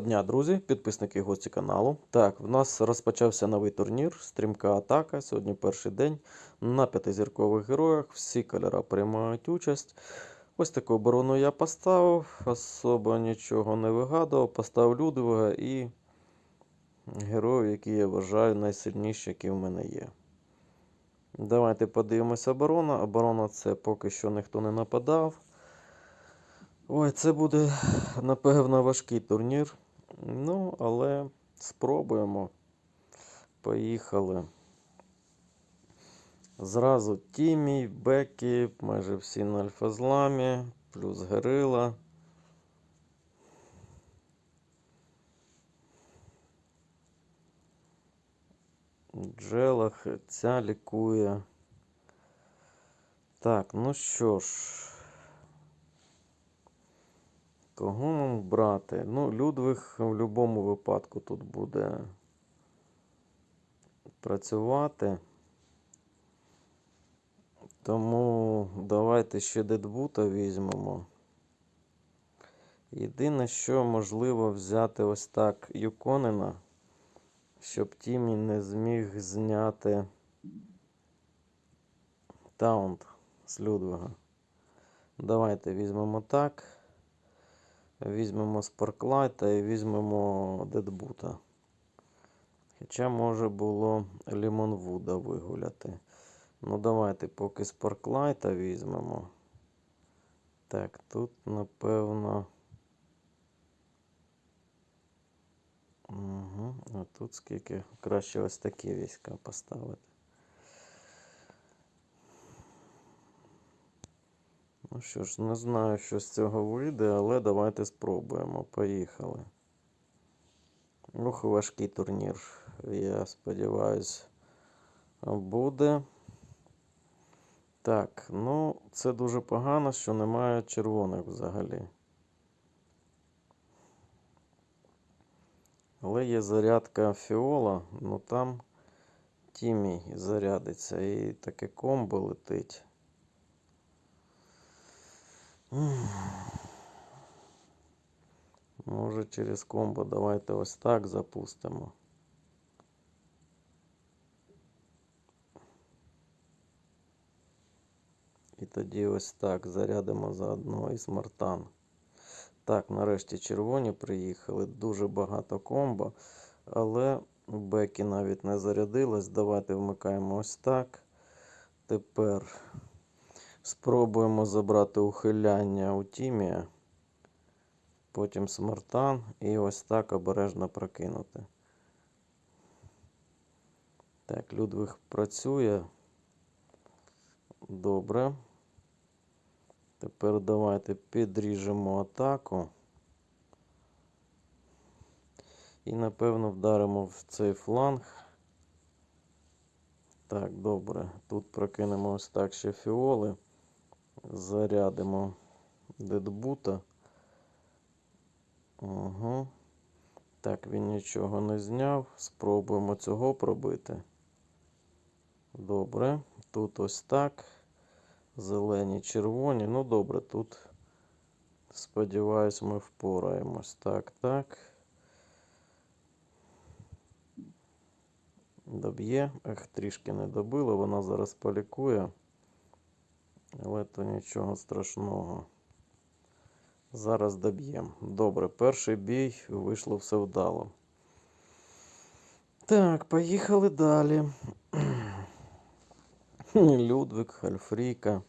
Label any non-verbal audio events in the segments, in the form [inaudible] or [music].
Дня, друзі, підписники і гості каналу. Так, в нас розпочався новий турнір, стрімка атака. Сьогодні перший день на п'ятизіркових героях. Всі кольори приймають участь. Ось таку оборону я поставив, особо нічого не вигадував. Поставив Людвига і героїв, які я вважаю найсильніші, які в мене є. Давайте подивимося оборона. Оборона це поки що ніхто не нападав. Ой, це буде, напевно, важкий турнір. Ну, але спробуємо. Поїхали. Зразу Тімі, Бекі, майже всі на альфа-зламі, плюс Герила. Джелах, ця лікує. Так, ну що ж. Кого нам брати? Ну, Людвиг в будь-якому випадку тут буде працювати. Тому давайте ще Дедбута візьмемо. Єдине, що можливо взяти ось так Юконена, щоб Тімі не зміг зняти таунт з Людвига. Давайте візьмемо так. Візьмемо Спарклайта і візьмемо Дедбута. Хоча може було Лімонвуда вигуляти. Ну, давайте поки Спарклайта візьмемо. Так, тут, напевно. Угу. А тут скільки краще ось такі війська поставити. Ну що ж, не знаю, що з цього вийде, але давайте спробуємо. Поїхали. Ох, важкий турнір. Я сподіваюся, буде. Так, ну, це дуже погано, що немає червоних взагалі. Але є зарядка фіола, ну там Тімі зарядиться і таке комбо летить. Може через комбо давайте ось так запустимо. І тоді ось так зарядимо заодно і смартан. Так, нарешті червоні приїхали. Дуже багато комбо. Але беки навіть не зарядилась. Давайте вмикаємо ось так. Тепер спробуємо забрати ухиляння у Тімія. Потім смартан і ось так обережно прокинути. Так, Людвиг працює. Добре. Тепер давайте підріжемо атаку. І, напевно, вдаримо в цей фланг. Так, добре. Тут прокинемо ось так ще фіоли. Зарядимо дедбута. Угу. Так, він нічого не зняв. Спробуємо цього пробити. Добре. Тут ось так. Зелені, червоні. Ну, добре, тут, сподіваюсь, ми впораємось. Так, так. Доб'є. Ех, трішки не добило, вона зараз полікує. Але то нічого страшного. Зараз доб'ємо. Добре, перший бій вийшло все вдало. Так, поїхали далі. [clears throat] Людвиг, Альфріка.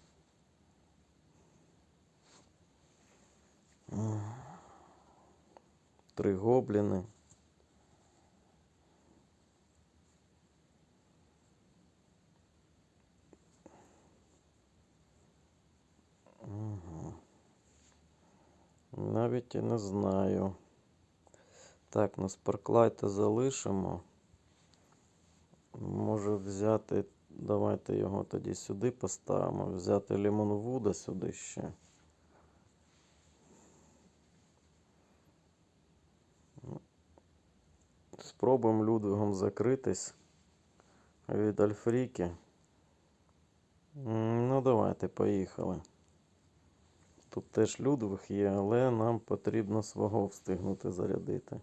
Три гобліни. Навіть і не знаю. Так, ну спарклайта залишимо. Може взяти. Давайте його тоді сюди поставимо. Взяти Лімонвуда сюди ще. Спробуємо Людвигом закритись від Альфріки. Ну, давайте, поїхали. Тут теж Людвиг є, але нам потрібно свого встигнути зарядити.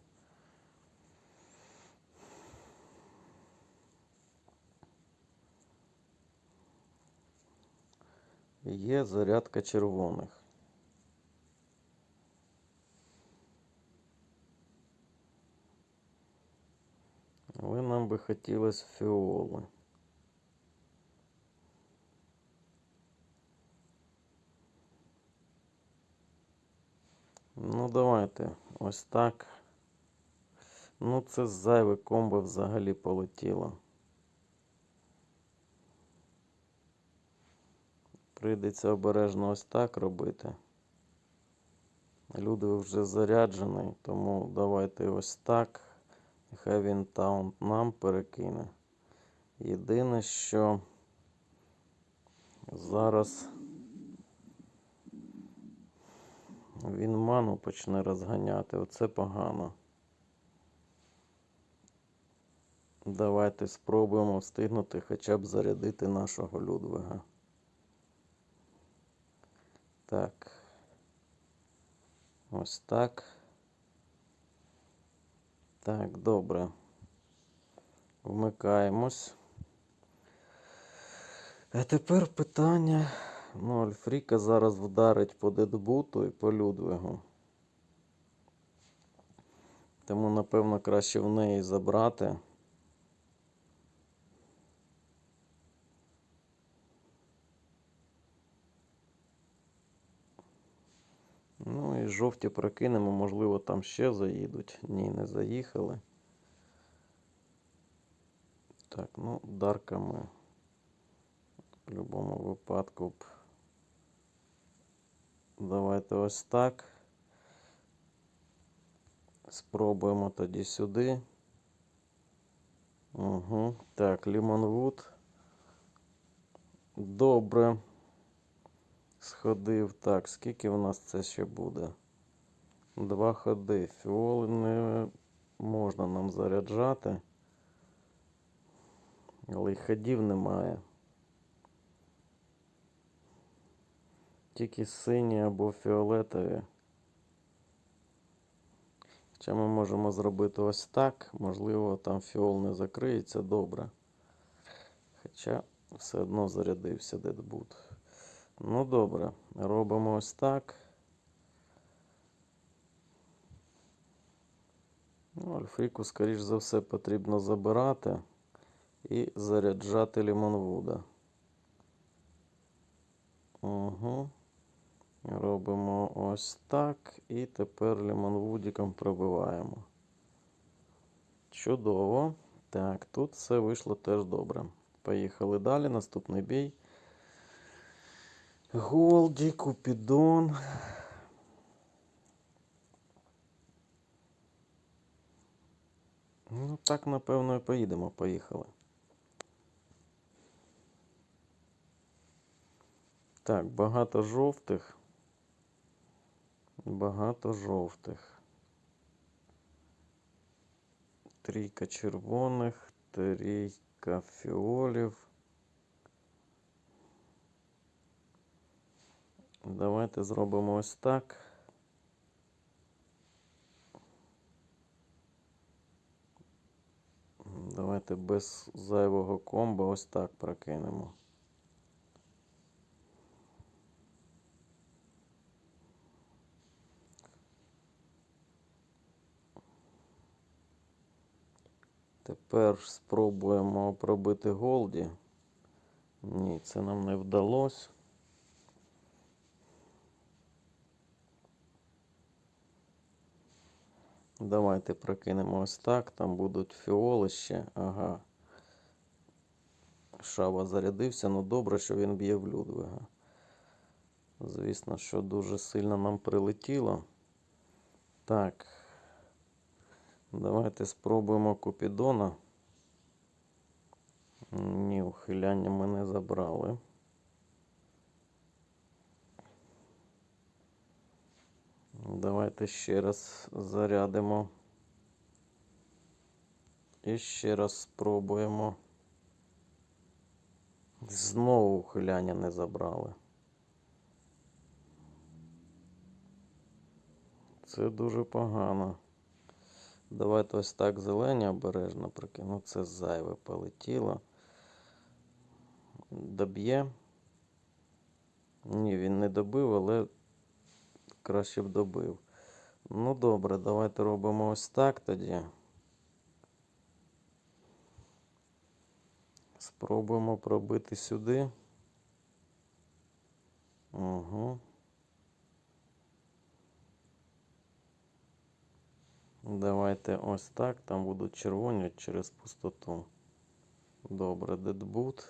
Є зарядка червоних. Але нам би хотілося фіоли. Ну, давайте. Ось так. Ну, це зайве комбо взагалі полетіло. Прийдеться обережно ось так робити. Людвиг вже заряджений, тому давайте ось так. Нехай він таунт нам перекине. Єдине, що зараз він ману почне розганяти. Оце погано. Давайте спробуємо встигнути хоча б зарядити нашого Людвига. Так. Ось так. Так, добре. Вмикаємось. А тепер питання. Ну, Альфріка зараз вдарить по дедбуту і по Людвигу. Тому, напевно, краще в неї забрати. Ну і жовті прокинемо, можливо, там ще заїдуть. Ні, не заїхали. Так, ну, Дарка ми в будь-якому випадку б. Давайте ось так. Спробуємо тоді сюди. Угу. Так, Лімонвуд. Добре. Сходив. Так, скільки в нас це ще буде? Два ходи. Фіоли не можна нам заряджати. Але й ходів немає. Тільки сині або фіолетові. Хоча ми можемо зробити ось так. Можливо, там фіол не закриється добре. Хоча все одно зарядився дедбут. Ну добре, робимо ось так. Ну, Альфріку, скоріш за все, потрібно забирати і заряджати Лімонвуда. Угу. Робимо ось так. І тепер лімонвудиком пробиваємо. Чудово. Так, тут все вийшло теж добре. Поїхали далі. Наступний бій. Голді, Купідон. Ну, так, напевно, і поїдемо. Поїхали. Так, багато жовтих. Багато жовтих. Трійка червоних, трійка фіолів. Давайте зробимо ось так. Давайте без зайвого комба ось так прокинемо. Тепер спробуємо пробити голді. Ні, це нам не вдалося. Давайте прокинемо ось так. Там будуть фіоли ще. Ага. Шава зарядився, ну добре, що він б'є в Людвига. Звісно, що дуже сильно нам прилетіло. Так. Давайте спробуємо Купідона. Ні, ухиляння ми не забрали. Давайте ще раз зарядимо. І ще раз спробуємо. Знову ухиляння не забрали. Це дуже погано. Давайте ось так зелені обережно прикину. Це зайве полетіло. Доб'є. Ні, він не добив, але краще б добив. Ну добре, давайте робимо ось так тоді. Спробуємо пробити сюди. Угу. Давайте ось так. Там будуть червоні через пустоту. Добре, дедбут.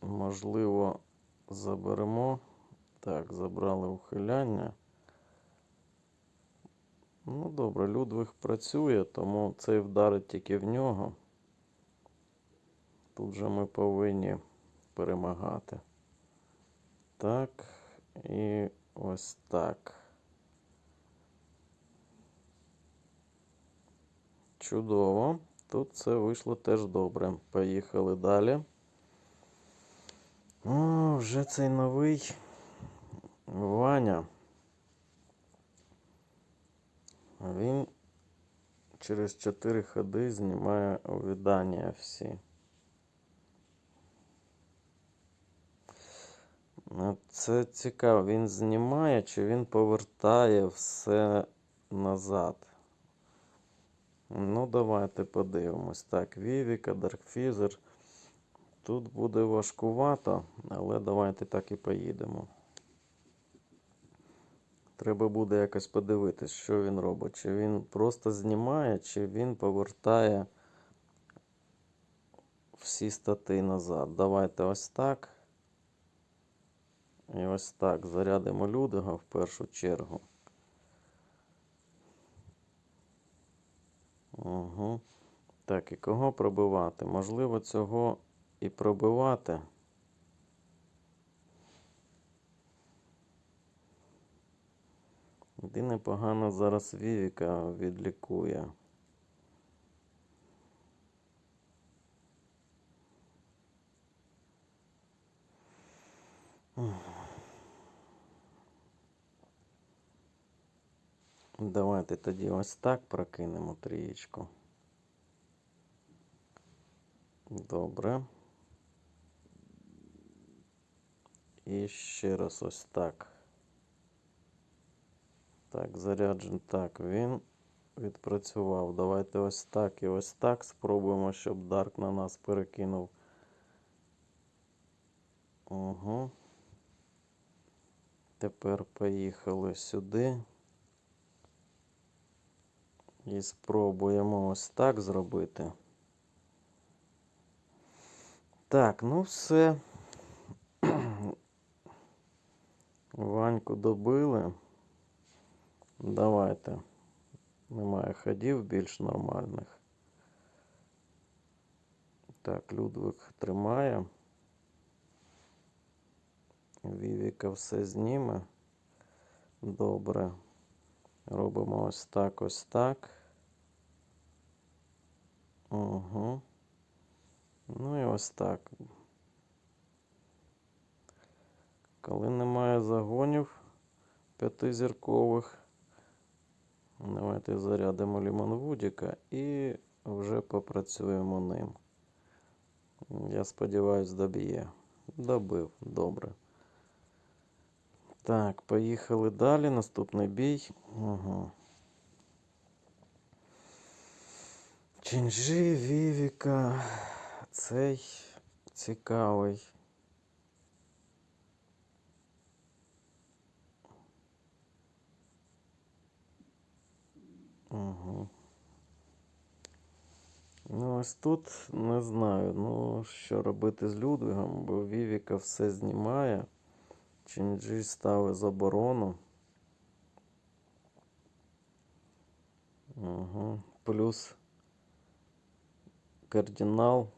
Можливо, заберемо. Так, забрали ухиляння. Ну, добре, Людвиг працює, тому цей вдарить тільки в нього. Тут же ми повинні перемагати. Так, і ось так. Чудово. Тут це вийшло теж добре. Поїхали далі. О, вже цей новий Ваня. Він через 4 ходи знімає увідання всі. Ну, Це цікаво, він знімає чи він повертає все назад. Ну, давайте подивимось. Так, Вівіка, Даркфізер. Тут буде важкувато, але давайте так і поїдемо. Треба буде якось подивитись, що він робить. Чи він просто знімає, чи він повертає всі стати назад. Давайте ось так. І ось так. Зарядимо Людига в першу чергу. Угу. Так, і кого пробивати? Можливо, цього і пробивати. Іди непогано зараз Вівіка відлікує. Давайте тоді ось так прокинемо трієчку. Добре. І ще раз ось так. Так, заряджен. Так, він відпрацював. Давайте ось так і ось так. Спробуємо, щоб Дарк на нас перекинув. Угу. Тепер поїхали сюди. І спробуємо ось так зробити. Так, ну все. [clears throat] Ваньку добили. Давайте. Немає ходів більш нормальних. Так, Людвиг тримає. Вівіка все зніме. Добре. Робимо ось так, ось так. Угу. Ну і ось так. Коли немає загонів п'ятизіркових, давайте зарядимо Лімон Вудіка і вже попрацюємо ним. Я сподіваюсь, доб'є. Добив, добре. Так, поїхали далі. Наступний бій. Угу. Чинджі, Вівіка. Цей цікавий. Угу. Ну, ось тут не знаю, ну, що робити з Людвигом, бо Вівіка все знімає. Чинджі ставить заборону. Угу. Плюс кардинал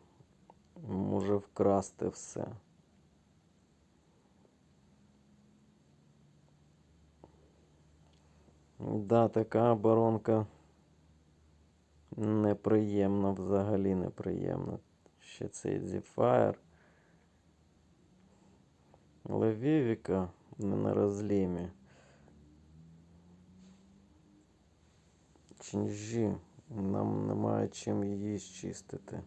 може вкрасти все. Да, така оборонка неприємна, взагалі неприємна. Ще цей Зіфаєр. Але Вівіка не на розлімі. Чінжі. Нам немає чим її зчистити.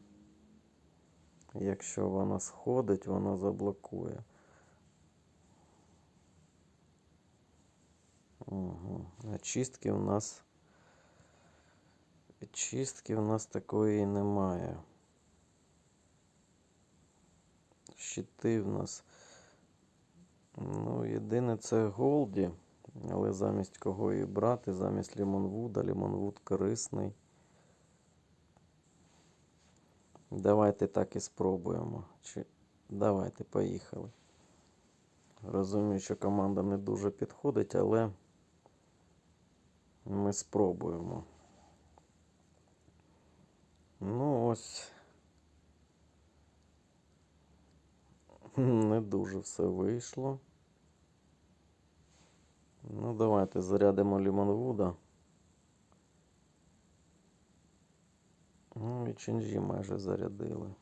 Якщо вона сходить, вона заблокує. Угу. А в нас. Чистки в нас такої немає. Щити в нас. Ну, єдине це Голді. Але замість кого її брати? Замість Лімонвуда. Лімонвуд корисний. Давайте так і спробуємо. Чи... Давайте, поїхали. Розумію, що команда не дуже підходить, але ми спробуємо. Ну ось. Не дуже все вийшло. Ну, давайте зарядимо Лімонвуда. Ну і Ченджі майже зарядили.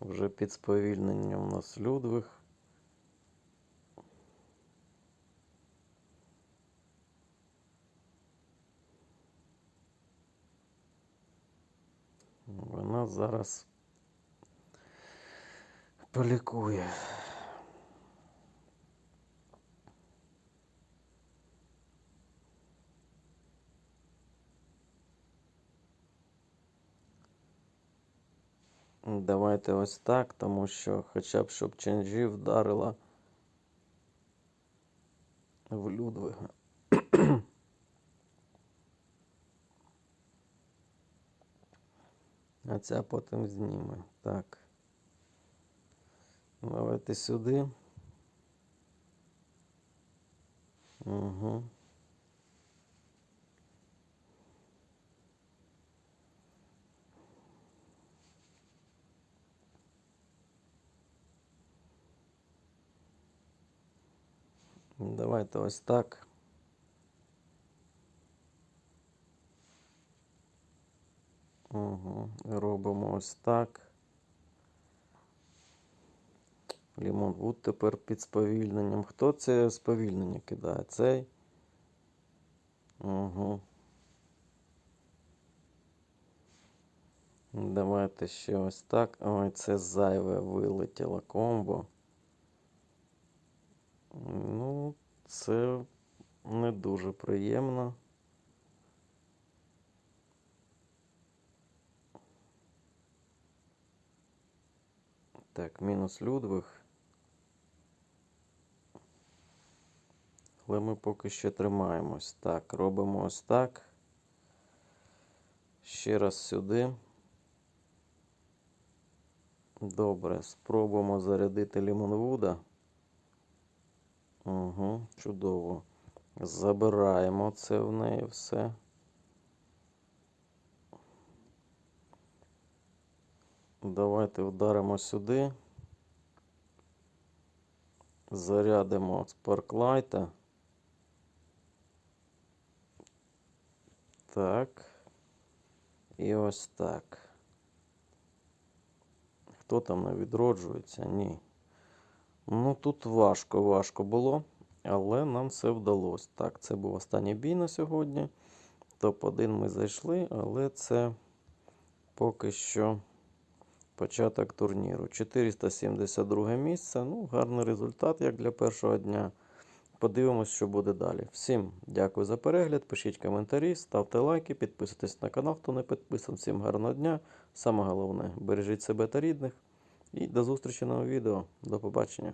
Вже під сповільненням нас Людвиг. Вона зараз полікує. Давайте ось так, тому що хоча б щоб Ченджі вдарила в Людвига. А ця потім зніме. Так. Давайте сюди. Угу. Давайте ось так. Угу. Робимо ось так. Лімон Вуд тепер під сповільненням. Хто це сповільнення кидає? Цей? Угу. Давайте ще ось так. Ой, це зайве вилетіло комбо. Ну, це не дуже приємно. Так, мінус Людвиг. Але ми поки що тримаємось. Так, робимо ось так. Ще раз сюди. Добре, спробуємо зарядити Лімонвуда. Угу, чудово. Забираємо це в неї все. Давайте вдаримо сюди. Зарядимо спарклайта. Так. І ось так. Хто там не відроджується? Ні. Ну тут важко, важко було, але нам все вдалося. Так, це був останній бій на сьогодні. Топ-1 ми зайшли, але це поки що початок турніру. 472 місце. Ну, гарний результат, як для першого дня. Подивимось, що буде далі. Всім дякую за перегляд. Пишіть коментарі, ставте лайки, підписуйтесь на канал, хто не підписаний. Всім гарного дня. Саме головне, бережіть себе та рідних. І до зустрічі нового відео. До побачення.